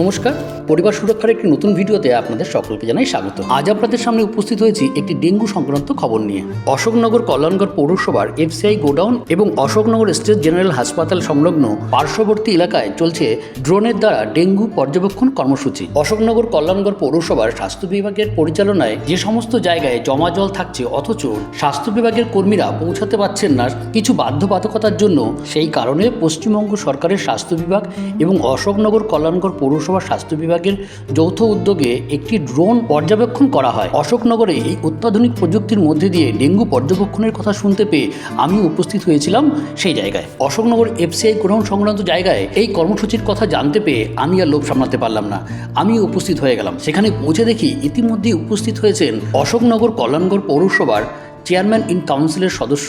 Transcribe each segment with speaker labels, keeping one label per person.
Speaker 1: নমস্কার, পরিবার সুরক্ষার একটি নতুন ভিডিওতে আপনাদের সকলকে জানাই স্বাগত। আজ আপনাদের সামনে উপস্থিত হয়েছি একটি ডেঙ্গু সংক্রান্ত খবর নিয়ে। অশোকনগর কল্যাণগড় পৌরসভার এফসিআই গোডাউন এবং অশোকনগর স্টেট জেনারেল হাসপাতাল সংলগ্ন পার্শ্ববর্তী এলাকায় চলছে ড্রোনের দ্বারা ডেঙ্গু পর্যবেক্ষণ কর্মসূচি। অশোকনগর কল্যাণগড় পৌরসভার স্বাস্থ্য বিভাগের পরিচালনায় যে সমস্ত জায়গায় জমা জল থাকছে, অথচ স্বাস্থ্য বিভাগের কর্মীরা পৌঁছাতে পারছেন না, কিছু বাধ্যবাধকতার জন্য সেই কারণে পশ্চিমবঙ্গ সরকারের স্বাস্থ্য বিভাগ এবং অশোকনগর কল্যাণগড় পৌরসভার স্বাস্থ্য বিভাগের যৌথ উদ্যোগে একটি ড্রোন পর্যবেক্ষণ করা হয়। অশোকনগরে এই অত্যাধুনিক প্রযুক্তির মধ্যে দিয়ে ডেঙ্গু পর্যবেক্ষণের কথা শুনতে পেয়ে আমি উপস্থিত হয়েছিলাম সেই জায়গায়। অশোকনগর এফসিআই গ্রহণ সংক্রান্ত জায়গায় এই কর্মসূচির কথা জানতে পেয়ে আমি আর লোভ সামলাতে পারলাম না। আমি উপস্থিত হয়ে গেলাম। সেখানে পৌঁছে দেখি ইতিমধ্যেই উপস্থিত হয়েছেন অশোকনগর কল্যাণগড় পৌরসভার চেয়ারম্যান ইন কাউন্সিলের সদস্য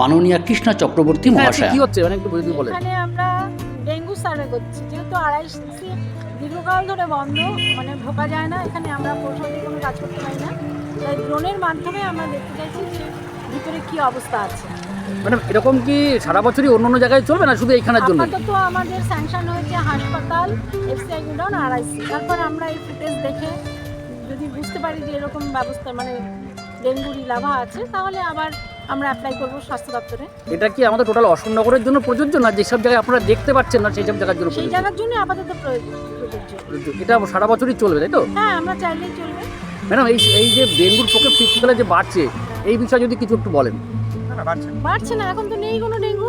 Speaker 1: মাননীয়া কৃষ্ণা চক্রবর্তী মহাশয়।
Speaker 2: কি হচ্ছে মানে একটু বুঝিয়ে বলেন।
Speaker 3: এখানে আমরা সার্ভে করছি। যেহেতু আড়াইশি দীর্ঘকাল ধরে বন্ধ মানে ঢোকা যায় না এখানে আমরা প্রশাসনিক কোনো কাজ করতে পারি না। তাই ড্রোনের মাধ্যমে আমরা দেখতে চাইছি যে ভিতরে কী অবস্থা আছে।
Speaker 2: ম্যাডাম এরকম কি সারা বছরই অন্য অন্য জায়গায় চলবে না শুধু এইখানের জন্য
Speaker 3: আপাতত আমাদের স্যাংশন হয়েছে হাসপাতাল এফসিআই গোডাউন আড়াইশি তারপর আমরা এই ফুটেজ দেখে যদি বুঝতে পারি যে এরকম ব্যবস্থা মানে ডেঙ্গুরি লাভা আছে তাহলে আবার আমরা অ্যাপ্লাই করব স্বাস্থ্য দপ্তরে।
Speaker 2: এটা কি আমাদের টোটাল অশোকনগরের জন্য প্রযোজ্য না যেসব জায়গায় আপনারা দেখতে পাচ্ছেন না সেই সব জায়গার জন্য
Speaker 3: সেই জায়গার জন্য আপাতত প্রযোজ্য।
Speaker 2: এটা সারা বছরই চলবে তাই তো?
Speaker 3: হ্যাঁ আমরা চাইলেই চলবে।
Speaker 2: ম্যাডাম এই এই যে ডেঙ্গুর প্রকোপ শীতকালে যে বাড়ছে এই বিষয়ে যদি কিছু একটু বলেন।
Speaker 3: বাড়ছে না। এখন তো নেই কোনো ডেঙ্গু।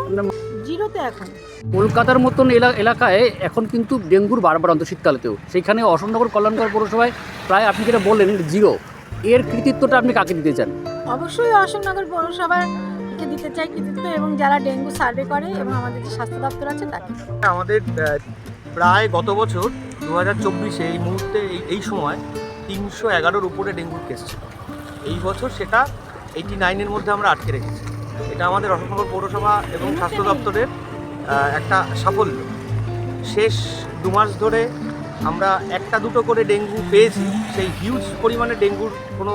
Speaker 3: জিরোতে এখন।
Speaker 2: কলকাতার মতন এলা- এলাকায় এখন কিন্তু ডেঙ্গুর বারবার অন্ত শীতকালেতেও সেইখানে অশোকনগর কল্যাণকর পৌরসভায় প্রায় আপনি যেটা বললেন জিরো। এর কৃতিত্বটা আপনি কাকে দিতে চান?
Speaker 3: অবশ্যই অশোকনগর পৌরসভাকে দিতে চাই কৃতিত্ব এবং যারা ডেঙ্গু সার্ভে করে এবং আমাদের যে স্বাস্থ্য দপ্তর আছে তাকে।
Speaker 4: আমাদের প্রায় গত বছর দু হাজার চব্বিশে এই মুহূর্তে এই এই সময় তিনশো এগারোর উপরে ডেঙ্গুর কেস ছিল। এই বছর সেটা এইটি নাইনের মধ্যে আমরা আটকে রেখেছি। এটা আমাদের অশোকনগর পৌরসভা এবং স্বাস্থ্য দপ্তরের একটা সাফল্য। শেষ দু মাস ধরে আমরা একটা দুটো করে ডেঙ্গু পেয়েছি, সেই হিউজ পরিমাণে ডেঙ্গুর কোনো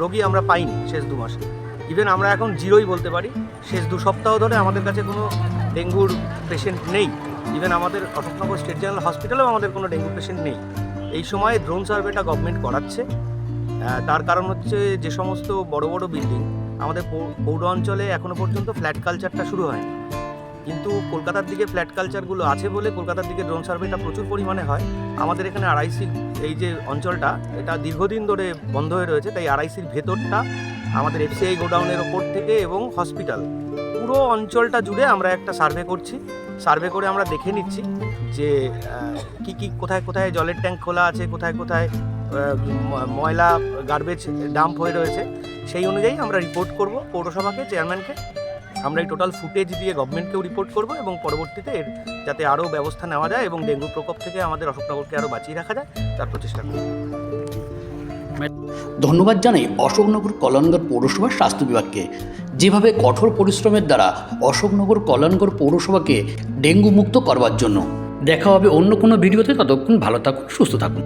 Speaker 4: রোগী আমরা পাইনি শেষ দু মাসে। ইভেন আমরা এখন জিরোই বলতে পারি, শেষ দু সপ্তাহ ধরে আমাদের কাছে কোনো ডেঙ্গুর পেশেন্ট নেই। ইভেন আমাদের অশোকনগর স্টেট জেনারেল হসপিটালেও আমাদের কোনো ডেঙ্গু পেশেন্ট নেই। এই সময় ড্রোন সার্ভেটা গভর্নমেন্ট করাচ্ছে। তার কারণ হচ্ছে যে সমস্ত বড় বড় বিল্ডিং আমাদের পৌর অঞ্চলে এখনও পর্যন্ত ফ্ল্যাট কালচারটা শুরু হয়নি। কিন্তু কলকাতার দিকে ফ্ল্যাট কালচারগুলো আছে বলে কলকাতার দিকে ড্রোন সার্ভেটা প্রচুর পরিমাণে হয়। আমাদের এখানে আড়াইসি এই যে অঞ্চলটা, এটা দীর্ঘদিন ধরে বন্ধ হয়ে রয়েছে, তাই আড়াইসির ভেতরটা আমাদের এফসিআই গোডাউনের ওপর থেকে এবং হসপিটাল পুরো অঞ্চলটা জুড়ে আমরা একটা সার্ভে করছি। সার্ভে করে আমরা দেখে নিচ্ছি যে কি কি, কোথায় কোথায় জলের ট্যাঙ্ক খোলা আছে, কোথায় কোথায় ময়লা গার্বেজ ডাম্প হয়ে রয়েছে। সেই অনুযায়ী আমরা রিপোর্ট করব পৌরসভাকে চেয়ারম্যানকে আমরা এই টোটাল ফুটেজ দিয়ে গভর্নমেন্টকেও রিপোর্ট করব এবং পরবর্তীতে এর যাতে আরও ব্যবস্থা নেওয়া যায় এবং ডেঙ্গু প্রকোপ থেকে আমাদের অশোকনগরকে আরও বাঁচিয়ে রাখা যায়, তার প্রচেষ্টা করব।
Speaker 1: ধন্যবাদ জানাই অশোকনগর কল্যাণগড় পৌরসভার স্বাস্থ্য বিভাগকে। যেভাবে কঠোর পরিশ্রমের দ্বারা অশোকনগর কল্যাণগড় পৌরসভাকে ডেঙ্গু মুক্ত করবার জন্য। দেখা হবে অন্য কোনো ভিডিওতে, ততক্ষণ ভালো থাকুন, সুস্থ থাকুন।